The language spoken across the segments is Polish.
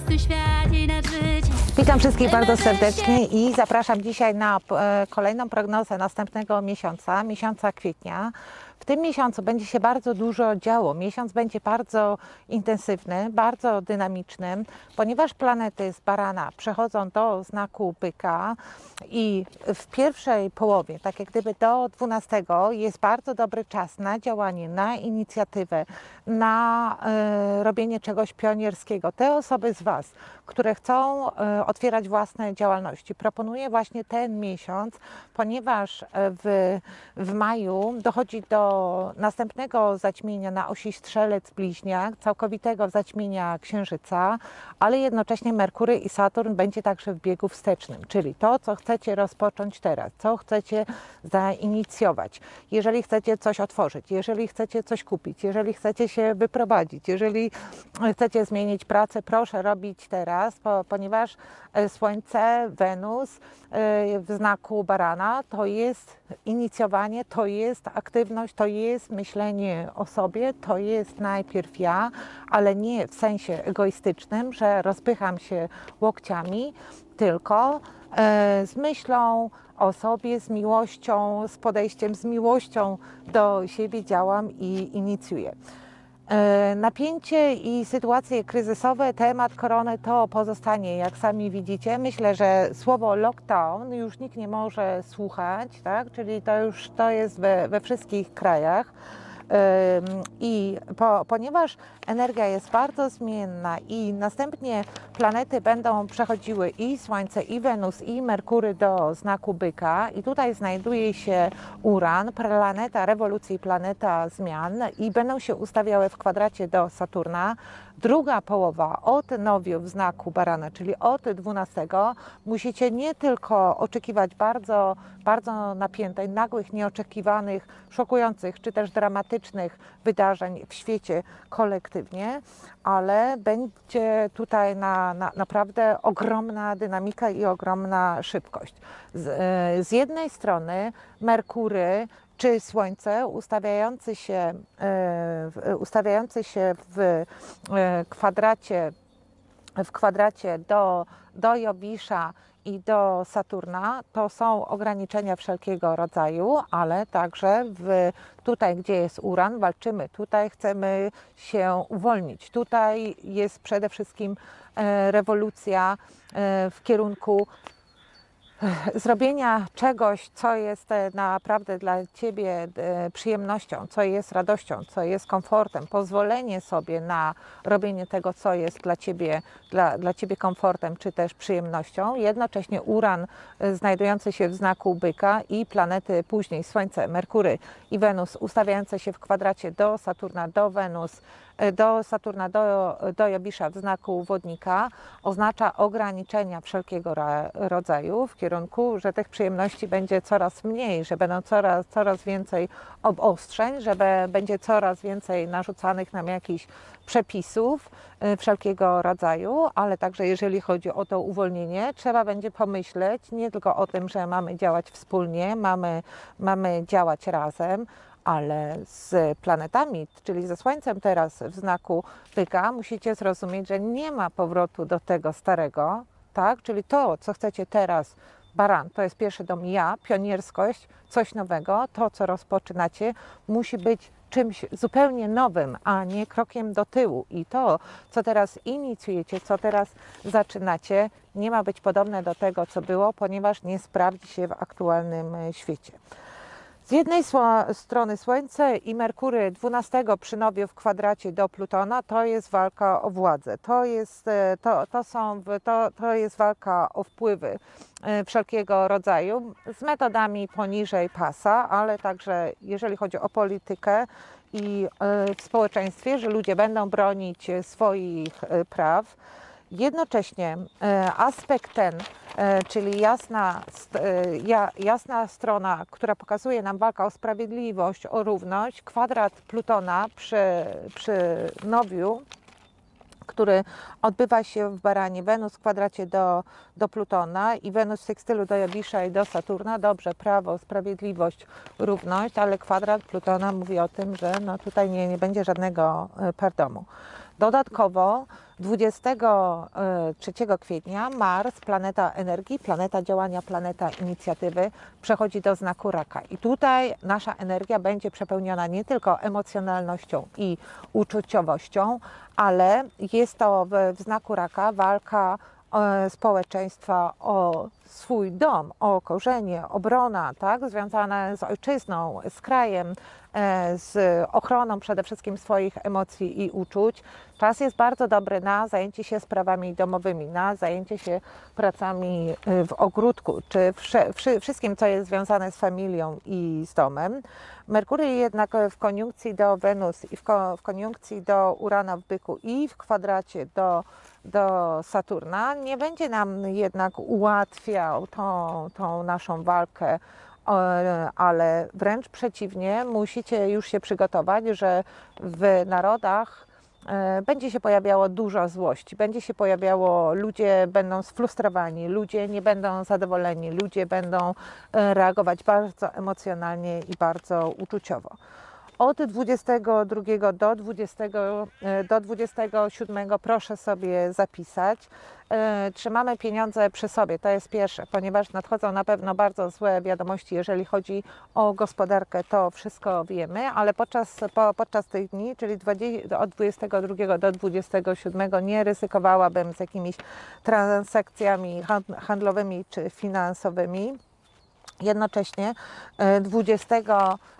świecie nad życie. Witam wszystkich bardzo serdecznie i zapraszam dzisiaj na e, kolejną prognozę następnego miesiąca, miesiąca kwietnia. W tym miesiącu będzie się bardzo dużo działo. Miesiąc będzie bardzo intensywny, bardzo dynamiczny, ponieważ planety z barana przechodzą do znaku byka i w pierwszej połowie, tak jak gdyby do 12, jest bardzo dobry czas na działanie, na inicjatywę, na e, robienie czegoś pionierskiego. Te osoby z Was, które chcą e, otwierać własne działalności, proponuję właśnie ten miesiąc, ponieważ e, w, w maju dochodzi do następnego zaćmienia na osi Strzelec-Bliźniak, całkowitego zaćmienia Księżyca, ale jednocześnie Merkury i Saturn będzie także w biegu wstecznym, czyli to, co chcecie rozpocząć teraz, co chcecie zainicjować. Jeżeli chcecie coś otworzyć, jeżeli chcecie coś kupić, jeżeli chcecie się wyprowadzić, jeżeli chcecie zmienić pracę, proszę robić teraz, po, ponieważ e, Słońce, Wenus e, w znaku barana to jest inicjowanie, to jest aktywność, to jest myślenie o sobie, to jest najpierw ja, ale nie w sensie egoistycznym, że rozpycham się łokciami, tylko e, z myślą o sobie, z miłością, z podejściem, z miłością do siebie działam i inicjuję. E, Napięcie i sytuacje kryzysowe, temat korony to pozostanie, jak sami widzicie. Myślę, że słowo lockdown już nikt nie może słuchać, tak? czyli to już to jest we, we wszystkich krajach. I po, ponieważ energia jest bardzo zmienna i następnie planety będą przechodziły i Słońce, i Wenus, i Merkury do znaku byka, i tutaj znajduje się Uran, planeta rewolucji, planeta zmian, i będą się ustawiały w kwadracie do Saturna. Druga połowa od nowiu w znaku barana, czyli od 12, musicie nie tylko oczekiwać bardzo, bardzo napiętej, nagłych, nieoczekiwanych, szokujących czy też dramatycznych wydarzeń w świecie kolektywnie, ale będzie tutaj na, na, naprawdę ogromna dynamika i ogromna szybkość. Z, e, z jednej strony Merkury czy Słońce ustawiający się, e, ustawiający się w e, kwadracie w kwadracie do, do Jowisza i do Saturna to są ograniczenia wszelkiego rodzaju, ale także w, tutaj, gdzie jest Uran, walczymy. Tutaj chcemy się uwolnić. Tutaj jest przede wszystkim e, rewolucja e, w kierunku zrobienia czegoś, co jest e, naprawdę dla Ciebie e, przyjemnością, co jest radością, co jest komfortem, pozwolenie sobie na robienie tego, co jest dla Ciebie, dla, dla ciebie komfortem czy też przyjemnością. Jednocześnie Uran e, znajdujący się w znaku byka i planety później Słońce, Merkury i Wenus ustawiające się w kwadracie do Saturna, do Wenus, do Saturna, do, do w znaku wodnika oznacza ograniczenia wszelkiego rodzaju w kierunku, że tych przyjemności będzie coraz mniej, że będą coraz, coraz więcej obostrzeń, że będzie coraz więcej narzucanych nam jakichś przepisów y, wszelkiego rodzaju, ale także jeżeli chodzi o to uwolnienie, trzeba będzie pomyśleć nie tylko o tym, że mamy działać wspólnie, mamy, mamy działać razem, ale z planetami, czyli ze Słońcem teraz w znaku byka, musicie zrozumieć, że nie ma powrotu do tego starego, tak? Czyli to, co chcecie teraz, baran, to jest pierwszy dom ja, pionierskość, coś nowego, to, co rozpoczynacie, musi być czymś zupełnie nowym, a nie krokiem do tyłu. I to, co teraz inicjujecie, co teraz zaczynacie, nie ma być podobne do tego, co było, ponieważ nie sprawdzi się w aktualnym e, świecie. Z jednej strony Słońce i Merkury 12 przy nowiu w kwadracie do Plutona to jest walka o władzę. To jest, e, to, to są, to, to jest walka o wpływy e, wszelkiego rodzaju z metodami poniżej pasa, ale także jeżeli chodzi o politykę i e, w społeczeństwie, że ludzie będą bronić swoich praw. Jednocześnie e, aspekt ten, e, czyli jasna, e, ja, jasna strona, która pokazuje nam walkę o sprawiedliwość, o równość, kwadrat Plutona przy, przy nowiu, który odbywa się w Baranie, Wenus w kwadracie do, do Plutona i Wenus w sekstylu do Jowisza i do Saturna. Dobrze, prawo, sprawiedliwość, równość, ale kwadrat Plutona mówi o tym, że no tutaj nie, nie będzie żadnego pardonu. Dodatkowo 23 kwietnia Mars, planeta energii, planeta działania, planeta inicjatywy, przechodzi do znaku raka. I tutaj nasza energia będzie przepełniona nie tylko emocjonalnością i uczuciowością, ale jest to w, w znaku raka walka e, społeczeństwa o swój dom, o korzenie, obrona, tak, związana z ojczyzną, z krajem, e, z ochroną przede wszystkim swoich emocji i uczuć. Czas jest bardzo dobry na zajęcie się sprawami domowymi, na zajęcie się pracami y, w ogródku, czy wszystkim, co jest związane z familią i z domem. Merkury jednak w koniunkcji do Wenus i w, ko, w koniunkcji do Urana w byku i w kwadracie do, do Saturna nie będzie nam jednak ułatwiał tą, tą naszą walkę e, ale wręcz przeciwnie, musicie już się przygotować, że w narodach e, będzie się pojawiało dużo złości, będzie się pojawiało, ludzie będą sfrustrowani, ludzie nie będą zadowoleni, ludzie będą e, reagować bardzo emocjonalnie i bardzo uczuciowo. Od 22 do, 20, e, do 27 proszę sobie zapisać. E, Trzymamy pieniądze przy sobie, to jest pierwsze, ponieważ nadchodzą na pewno bardzo złe wiadomości, jeżeli chodzi o gospodarkę, to wszystko wiemy, ale podczas, po, podczas tych dni, czyli 20, od 22 do 27 nie ryzykowałabym z jakimiś transakcjami hand- handlowymi czy finansowymi. Jednocześnie e, 20,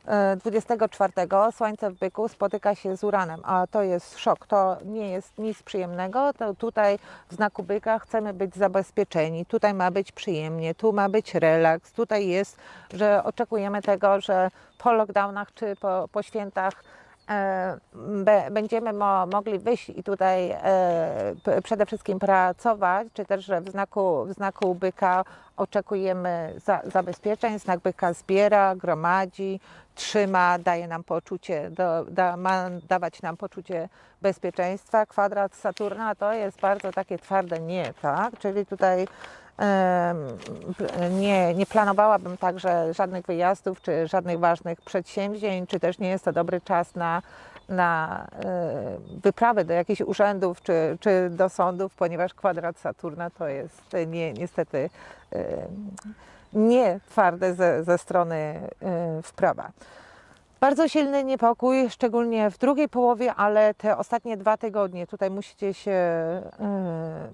e, 24 Słońce w byku spotyka się z Uranem, a to jest szok, to nie jest nic przyjemnego. To tutaj w znaku byka chcemy być zabezpieczeni, tutaj ma być przyjemnie, tu ma być relaks, tutaj jest, że oczekujemy tego, że po lockdownach czy po, po świętach e, będziemy mo, mogli wyjść i tutaj e, przede wszystkim pracować, czy też, w znaku, w znaku byka oczekujemy za, zabezpieczeń, znak byka zbiera, gromadzi, trzyma, daje nam poczucie, do, da, ma dawać nam poczucie bezpieczeństwa. Kwadrat Saturna to jest bardzo takie twarde nie, tak? Czyli tutaj nie, nie planowałabym także żadnych wyjazdów, czy żadnych ważnych przedsięwzięć, czy też nie jest to dobry czas na, na e, do jakichś urzędów, czy, czy do sądów, ponieważ kwadrat Saturna to jest nie, niestety e, nie twarde ze, ze strony e, wprawa. Bardzo silny niepokój, szczególnie w drugiej połowie, ale te ostatnie dwa tygodnie tutaj musicie się,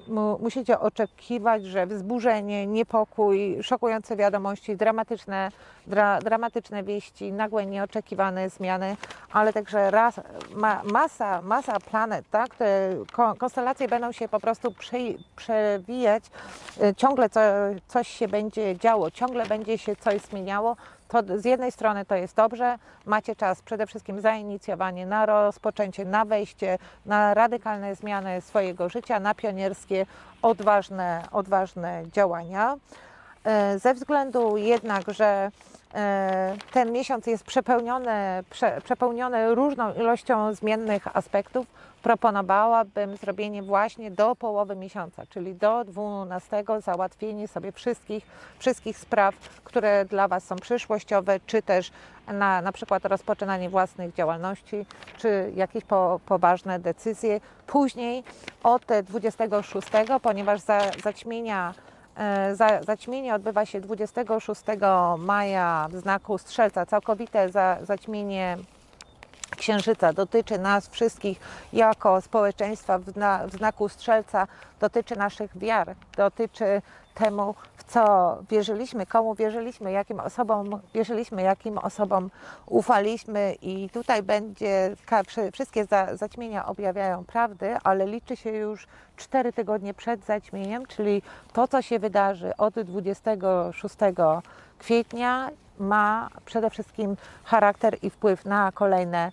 yy, mu, musicie oczekiwać, że wzburzenie, niepokój, szokujące wiadomości, dramatyczne, dra, dramatyczne wieści, nagłe, nieoczekiwane zmiany, ale także raz, ma, masa, masa planet, tak? Te ko- konstelacje będą się po prostu prze, przewijać, yy, ciągle co, coś się będzie działo, ciągle będzie się coś zmieniało to z jednej strony to jest dobrze, macie czas przede wszystkim za inicjowanie, na rozpoczęcie, na wejście, na radykalne zmiany swojego życia, na pionierskie, odważne, odważne działania. E, Ze względu jednak, że e, ten miesiąc jest przepełniony, prze, przepełniony różną ilością zmiennych aspektów, proponowałabym zrobienie właśnie do połowy miesiąca, czyli do 12 załatwienie sobie wszystkich, wszystkich spraw, które dla Was są przyszłościowe, czy też na, na przykład rozpoczynanie własnych działalności, czy jakieś po, poważne decyzje. Później od 26, ponieważ za, zaćmienia E, za- Zaćmienie odbywa się 26 maja w znaku Strzelca. Całkowite za, zaćmienie Księżyca dotyczy nas wszystkich jako społeczeństwa w, zna, w znaku Strzelca, dotyczy naszych wiar, dotyczy temu, w co wierzyliśmy, komu wierzyliśmy, jakim osobom wierzyliśmy, jakim osobom ufaliśmy. I tutaj będzie, wszystkie za, zaćmienia objawiają prawdy, ale liczy się już cztery tygodnie przed zaćmieniem, czyli to, co się wydarzy od 26 kwietnia ma przede wszystkim charakter i wpływ na kolejne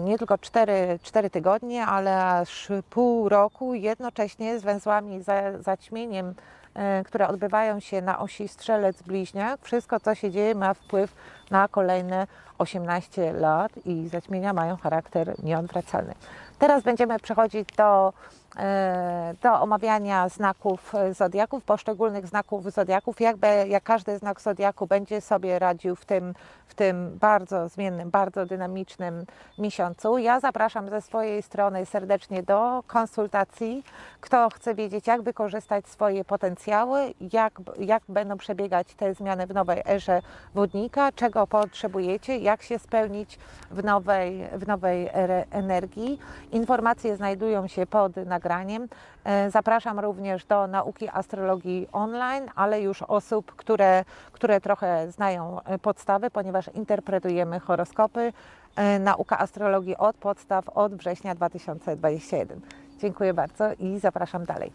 nie tylko 4, 4 tygodnie, ale aż pół roku jednocześnie z węzłami za, zaćmieniem, e, które odbywają się na osi strzelec-bliźniak. Wszystko, co się dzieje, ma wpływ na kolejne 18 lat i zaćmienia mają charakter nieodwracalny. Teraz będziemy przechodzić do, e, do omawiania znaków zodiaków, poszczególnych znaków zodiaków, jakby, jak każdy znak zodiaku będzie sobie radził w tym, w tym bardzo zmiennym, bardzo dynamicznym miesiącu. Ja zapraszam ze swojej strony serdecznie do konsultacji. Kto chce wiedzieć, jak wykorzystać swoje potencjały, jak, jak będą przebiegać te zmiany w nowej erze wodnika, czego potrzebujecie, jak się spełnić w nowej, w nowej energii. Informacje znajdują się pod nagraniem. E, Zapraszam również do nauki astrologii online, ale już osób, które, które trochę znają e, podstawy, ponieważ interpretujemy horoskopy. E, Nauka astrologii od podstaw od września 2021. Dziękuję bardzo i zapraszam dalej.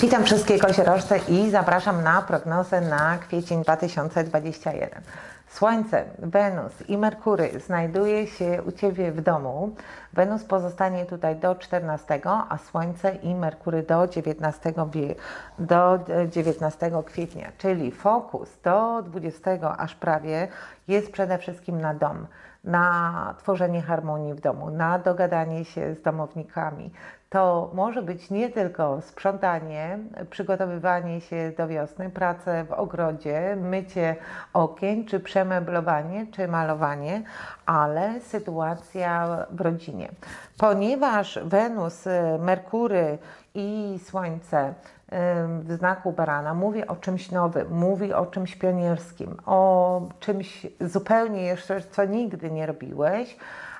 Witam wszystkie koziorożce i zapraszam na prognozę na kwiecień 2021. Słońce, Wenus i Merkury znajduje się u Ciebie w domu. Wenus pozostanie tutaj do 14, a Słońce i Merkury do 19, wie- do 19 kwietnia, czyli fokus do 20 aż prawie jest przede wszystkim na dom, na tworzenie harmonii w domu, na dogadanie się z domownikami. To może być nie tylko sprzątanie, przygotowywanie się do wiosny, prace w ogrodzie, mycie okien, czy przemeblowanie, czy malowanie, ale sytuacja w rodzinie. Ponieważ Wenus, y, Merkury i Słońce y, w znaku barana mówi o czymś nowym, mówi o czymś pionierskim, o czymś zupełnie jeszcze, co nigdy nie robiłeś,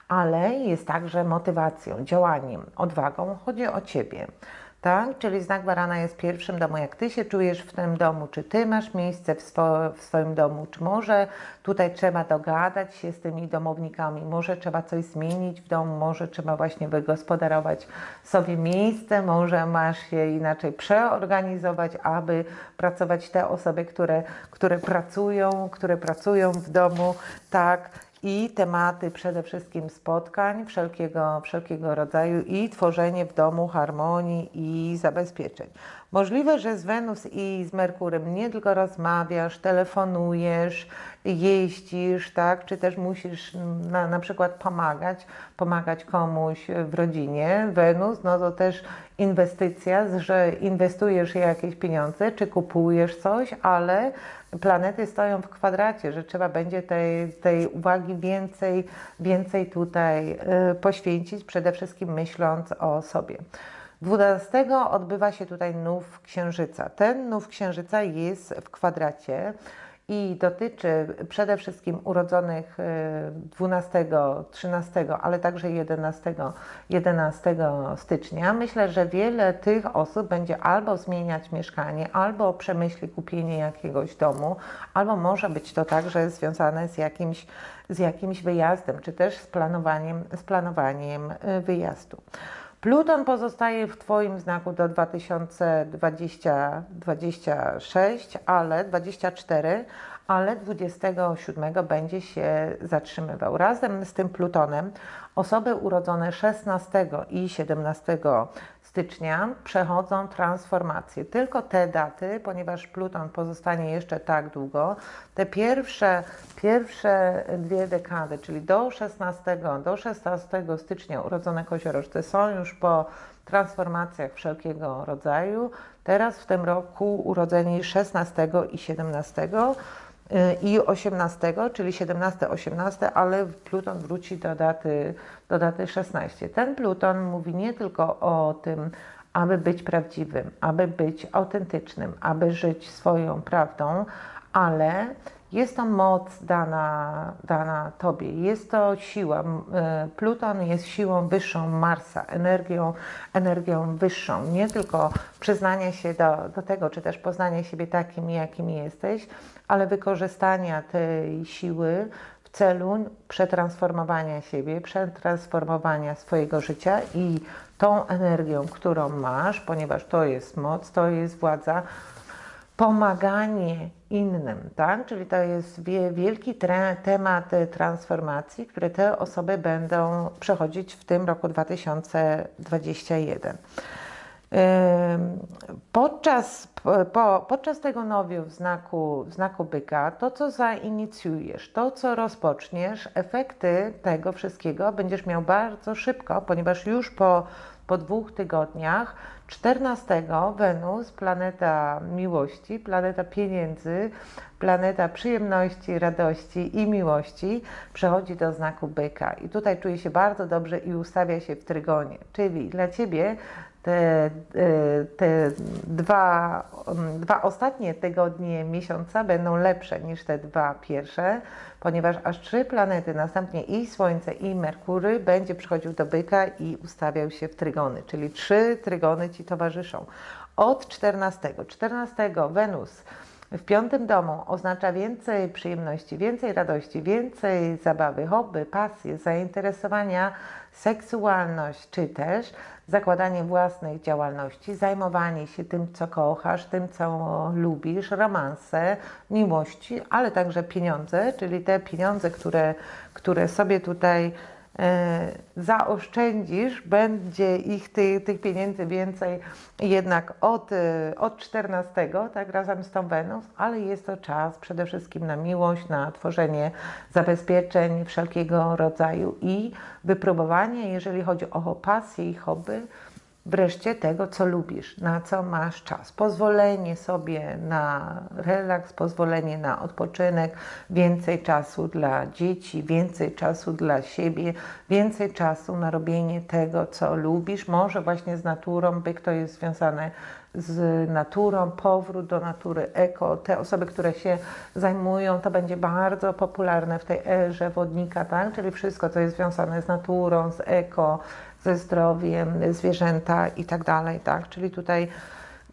ale jest także motywacją, działaniem, odwagą. Chodzi o Ciebie. Tak? Czyli znak barana jest pierwszym domu. Jak Ty się czujesz w tym domu, czy Ty masz miejsce w, swo- w swoim domu, czy może tutaj trzeba dogadać się z tymi domownikami, może trzeba coś zmienić w domu, może trzeba właśnie wygospodarować sobie miejsce, może masz się inaczej przeorganizować, aby pracować te osoby, które, które pracują, które pracują w domu, tak, i tematy przede wszystkim spotkań wszelkiego, wszelkiego rodzaju i tworzenie w domu harmonii i zabezpieczeń. Możliwe, że z Wenus i z Merkurem nie tylko rozmawiasz, telefonujesz, jeździsz, tak, czy też musisz na, na przykład pomagać, pomagać komuś w rodzinie. Wenus, no to też inwestycja, że inwestujesz jakieś pieniądze, czy kupujesz coś, ale planety stoją w kwadracie, że trzeba będzie tej, tej uwagi więcej, więcej tutaj y, poświęcić, przede wszystkim myśląc o sobie. 12 odbywa się tutaj nów księżyca. Ten nów księżyca jest w kwadracie i dotyczy przede wszystkim urodzonych y, 12, 13, ale także 11, 11 stycznia. Myślę, że wiele tych osób będzie albo zmieniać mieszkanie, albo przemyśli kupienie jakiegoś domu, albo może być to także związane z jakimś, z jakimś wyjazdem, czy też z planowaniem, z planowaniem y, wyjazdu. Pluton pozostaje w Twoim znaku do 2026, ale 24, ale 27 będzie się zatrzymywał. Razem z tym Plutonem osoby urodzone 16 i 17 stycznia przechodzą transformację. Tylko te daty, ponieważ Pluton pozostanie jeszcze tak długo, te pierwsze, pierwsze dwie dekady, czyli do 16, do 16 stycznia urodzone koziorożce są już po transformacjach wszelkiego rodzaju. Teraz w tym roku urodzeni 16 i 17 i 18, czyli 17-18, ale Pluton wróci do daty, do daty 16. Ten Pluton mówi nie tylko o tym, aby być prawdziwym, aby być autentycznym, aby żyć swoją prawdą, ale jest to moc dana, dana Tobie, jest to siła. Y, Pluton jest siłą wyższą Marsa, energią, energią wyższą. Nie tylko przyznania się do, do tego, czy też poznania siebie takim, jakim jesteś, ale wykorzystania tej siły w celu przetransformowania siebie, przetransformowania swojego życia i tą energią, którą masz, ponieważ to jest moc, to jest władza, pomaganie innym, tak? Czyli to jest wie- wielki temat transformacji, które te osoby będą przechodzić w tym roku 2021. Podczas, po, podczas tego nowiu w znaku, w znaku byka, to co zainicjujesz, to co rozpoczniesz, efekty tego wszystkiego będziesz miał bardzo szybko, ponieważ już po, po dwóch tygodniach, 14 Wenus, planeta miłości, planeta pieniędzy, planeta przyjemności, radości i miłości, przechodzi do znaku byka. I tutaj czuje się bardzo dobrze i ustawia się w trygonie. Czyli dla Ciebie te, e, te dwa, mm, dwa ostatnie tygodnie miesiąca będą lepsze niż te dwa pierwsze, ponieważ aż trzy planety, następnie i Słońce, i Merkury, będzie przychodził do byka i ustawiał się w trygony, czyli trzy trygony Ci towarzyszą. Od 14. 14 Wenus w piątym domu oznacza więcej przyjemności, więcej radości, więcej zabawy, hobby, pasje, zainteresowania, seksualność, czy też zakładanie własnej działalności, zajmowanie się tym, co kochasz, tym, co lubisz, romanse, miłości, ale także pieniądze, czyli te pieniądze, które, które sobie tutaj zaoszczędzisz, będzie ich ty, tych pieniędzy więcej jednak od, e, od 14, tak razem z tą Wenus, ale jest to czas przede wszystkim na miłość, na tworzenie zabezpieczeń wszelkiego rodzaju i wypróbowanie, jeżeli chodzi o pasję i hobby, wreszcie tego, co lubisz, na co masz czas. Pozwolenie sobie na relaks, pozwolenie na odpoczynek, więcej czasu dla dzieci, więcej czasu dla siebie, więcej czasu na robienie tego, co lubisz. Może właśnie z naturą, by kto jest związany z naturą, powrót do natury, eko. Te osoby, które się zajmują, to będzie bardzo popularne w tej erze wodnika, tak? czyli wszystko, co jest związane z naturą, z eko, ze zdrowiem, zwierzęta i tak dalej, tak? Czyli tutaj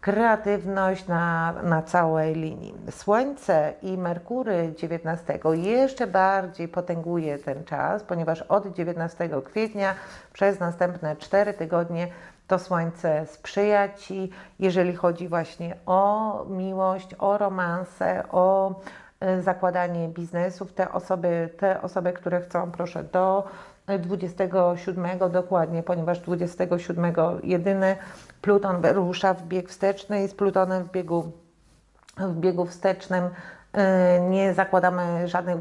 kreatywność na, na całej linii. Słońce i Merkury 19 jeszcze bardziej potęguje ten czas, ponieważ od 19 kwietnia przez następne 4 tygodnie to Słońce sprzyja Ci, jeżeli chodzi właśnie o miłość, o romanse, o e, zakładanie biznesów. Te osoby, te osoby, które chcą, proszę do 27 dokładnie, ponieważ 27 jedyny Pluton rusza w bieg wsteczny i z Plutonem w biegu, w biegu wstecznym y, nie zakładamy żadnych y,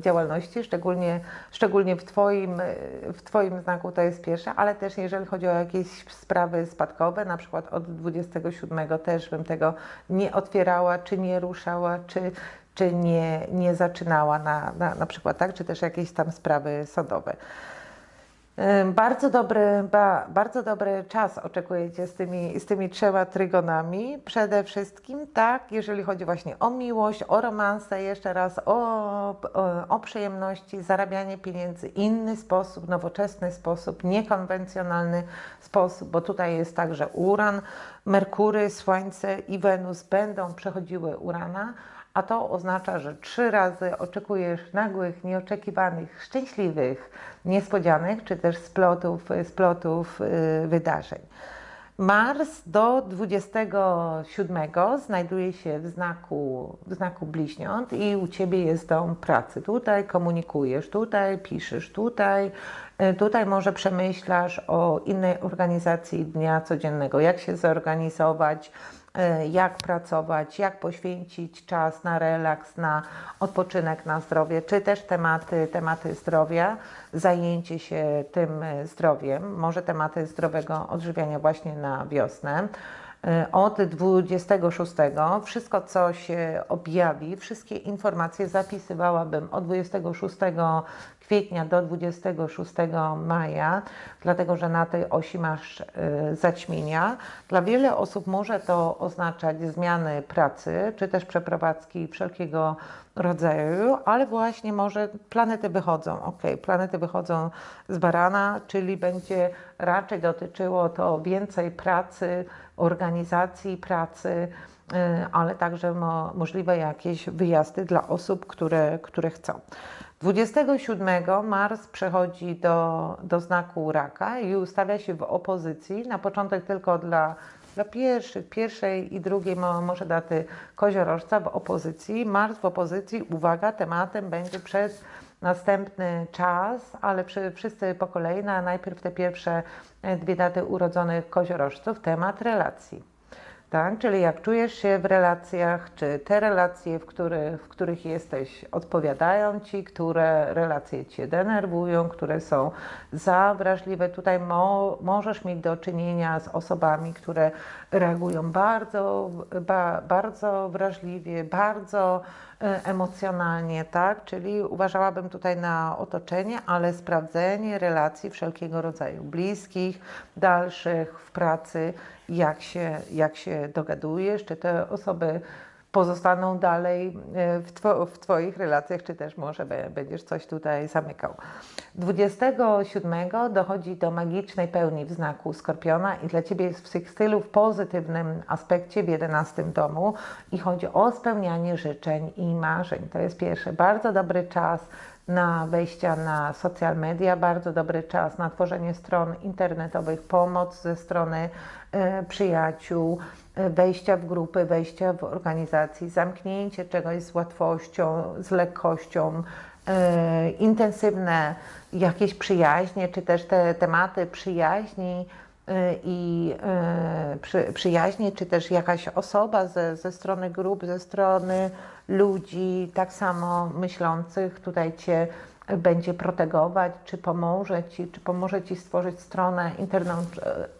działalności, szczególnie, szczególnie w, twoim, y, w Twoim znaku to jest pierwsze, ale też jeżeli chodzi o jakieś sprawy spadkowe, na przykład od 27 też bym tego nie otwierała, czy nie ruszała, czy, czy nie, nie zaczynała na, na, na przykład, tak, czy też jakieś tam sprawy sądowe. Bardzo dobry, ba, bardzo dobry czas oczekujecie z tymi, z tymi trzema trygonami. Przede wszystkim, tak, jeżeli chodzi właśnie o miłość, o romanse, jeszcze raz o, o, o przyjemności, zarabianie pieniędzy, inny sposób, nowoczesny sposób, niekonwencjonalny sposób, bo tutaj jest tak, że Uran, Merkury, Słońce i Wenus będą przechodziły Urana, a to oznacza, że trzy razy oczekujesz nagłych, nieoczekiwanych, szczęśliwych niespodzianek, czy też splotów, splotów y, wydarzeń. Mars do 27 znajduje się w znaku, w znaku bliźniąt i u Ciebie jest dom pracy. Tutaj komunikujesz, tutaj piszesz, tutaj, y, tutaj może przemyślasz o innej organizacji dnia codziennego, jak się zorganizować, jak pracować, jak poświęcić czas na relaks, na odpoczynek, na zdrowie, czy też tematy, tematy zdrowia, zajęcie się tym y, zdrowiem, może tematy zdrowego odżywiania właśnie na wiosnę. Y, Od 26 wszystko, co się objawi, wszystkie informacje zapisywałabym od 26 kwietnia do 26 maja, dlatego że na tej osi masz y, zaćmienia. Dla wiele osób może to oznaczać zmiany pracy, czy też przeprowadzki wszelkiego rodzaju, ale właśnie może planety wychodzą. Ok, planety wychodzą z barana, czyli będzie raczej dotyczyło to więcej pracy, organizacji pracy, y, ale także mo, możliwe jakieś wyjazdy dla osób, które, które chcą. 27 Mars przechodzi do, do znaku raka i ustawia się w opozycji. Na początek tylko dla, dla pierwszych, pierwszej i drugiej mo- może daty koziorożca w opozycji. Mars w opozycji, uwaga, tematem będzie przez następny czas, ale przy, wszyscy po kolei, na najpierw te pierwsze e, dwie daty urodzonych koziorożców, temat relacji. Tak? Czyli jak czujesz się w relacjach, czy te relacje, w, których w których jesteś, odpowiadają ci, które relacje cię denerwują, które są za wrażliwe. Tutaj mo, możesz mieć do czynienia z osobami, które reagują bardzo, ba, bardzo wrażliwie, bardzo emocjonalnie, tak? Czyli uważałabym tutaj na otoczenie, ale sprawdzenie relacji wszelkiego rodzaju, bliskich, dalszych, w pracy, jak się, jak się dogadujesz, czy te osoby pozostaną dalej e, w, two, w Twoich relacjach, czy też może będziesz coś tutaj zamykał. 27 dochodzi do magicznej pełni w znaku Skorpiona i dla Ciebie jest w sekstylu w pozytywnym aspekcie w 11 domu i chodzi o spełnianie życzeń i marzeń. To jest pierwszy bardzo dobry czas na wejścia na social media, bardzo dobry czas na tworzenie stron internetowych, pomoc ze strony e, przyjaciół, wejścia w grupy, wejścia w organizacji, zamknięcie czegoś z łatwością, z lekkością, e, intensywne jakieś przyjaźnie, czy też te tematy przyjaźni e, i e, przy, przyjaźni, czy też jakaś osoba ze, ze strony grup, ze strony ludzi tak samo myślących. Tutaj Cię będzie protegować, czy pomoże Ci, czy pomoże Ci stworzyć stronę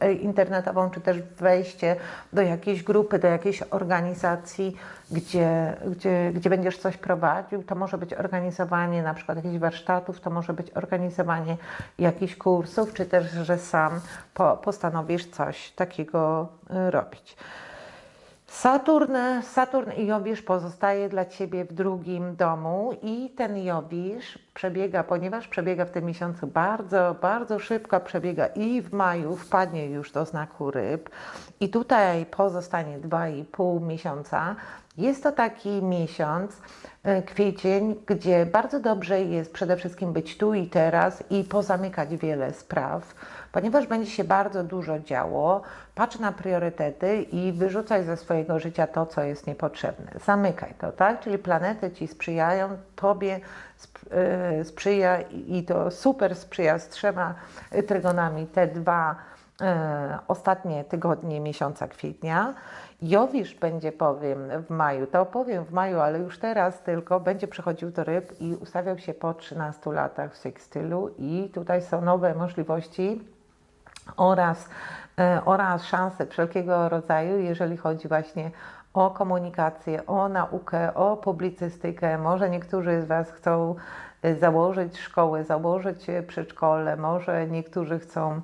e, internetową, czy też wejście do jakiejś grupy, do jakiejś organizacji, gdzie, gdzie, gdzie będziesz coś prowadził. To może być organizowanie na przykład jakichś warsztatów, to może być organizowanie jakichś kursów, czy też, że sam po, postanowisz coś takiego e, robić. Saturn, Saturn i Jowisz pozostaje dla Ciebie w drugim domu i ten Jowisz przebiega, ponieważ przebiega w tym miesiącu bardzo, bardzo szybko przebiega i w maju wpadnie już do znaku ryb i tutaj pozostanie 2,5 miesiąca. Jest to taki miesiąc, e, kwiecień, gdzie bardzo dobrze jest przede wszystkim być tu i teraz i pozamykać wiele spraw, ponieważ będzie się bardzo dużo działo. Patrz na priorytety i wyrzucaj ze swojego życia to, co jest niepotrzebne. Zamykaj to, tak? Czyli planety Ci sprzyjają, Tobie e, sprzyja i to super sprzyja z trzema trygonami te dwa e, ostatnie tygodnie miesiąca kwietnia. Jowisz będzie, powiem, w maju, to powiem w maju, ale już teraz tylko będzie przechodził do ryb i ustawiał się po 13 latach w sekstylu. I tutaj są nowe możliwości oraz, e, oraz szanse wszelkiego rodzaju, jeżeli chodzi właśnie o komunikację, o naukę, o publicystykę. Może niektórzy z Was chcą e, założyć szkołę, założyć e, przedszkole, może niektórzy chcą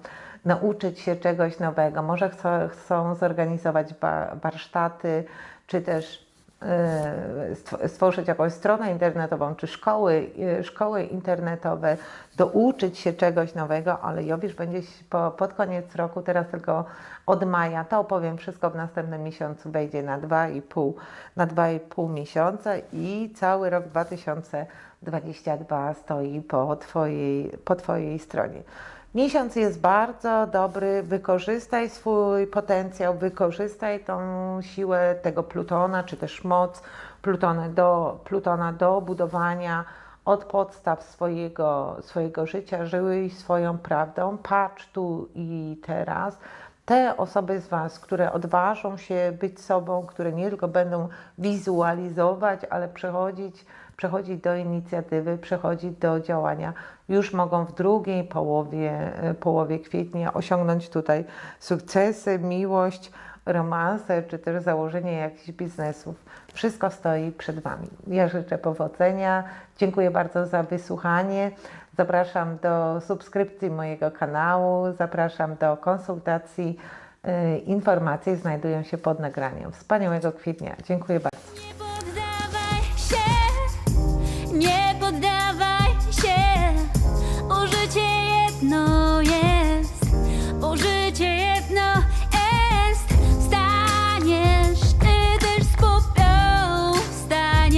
nauczyć się czegoś nowego, może chcą, chcą zorganizować warsztaty, czy też stw- stworzyć jakąś stronę internetową, czy szkoły, e, szkoły internetowe, douczyć się czegoś nowego, ale Jowisz będzie po, pod koniec roku, teraz tylko od maja, to opowiem wszystko w następnym miesiącu, wejdzie na 2,5 na 2,5 miesiąca i cały rok 2022 stoi po twojej, po twojej stronie. Miesiąc jest bardzo dobry, wykorzystaj swój potencjał, wykorzystaj tą siłę tego Plutona, czy też moc Plutona do, Plutona do budowania od podstaw swojego, swojego życia, żyj swoją prawdą, patrz tu i teraz. Te osoby z Was, które odważą się być sobą, które nie tylko będą wizualizować, ale przechodzić, przechodzić do inicjatywy, przechodzić do działania, już mogą w drugiej połowie, e, połowie kwietnia osiągnąć tutaj sukcesy, miłość, romanse, czy też założenie jakichś biznesów. Wszystko stoi przed Wami. Ja życzę powodzenia. Dziękuję bardzo za wysłuchanie. Zapraszam do subskrypcji mojego kanału, zapraszam do konsultacji. Yy, Informacje znajdują się pod nagraniem. Wspaniałego kwietnia. Dziękuję bardzo. Nie poddawaj się, nie poddawaj się. Użycie jedno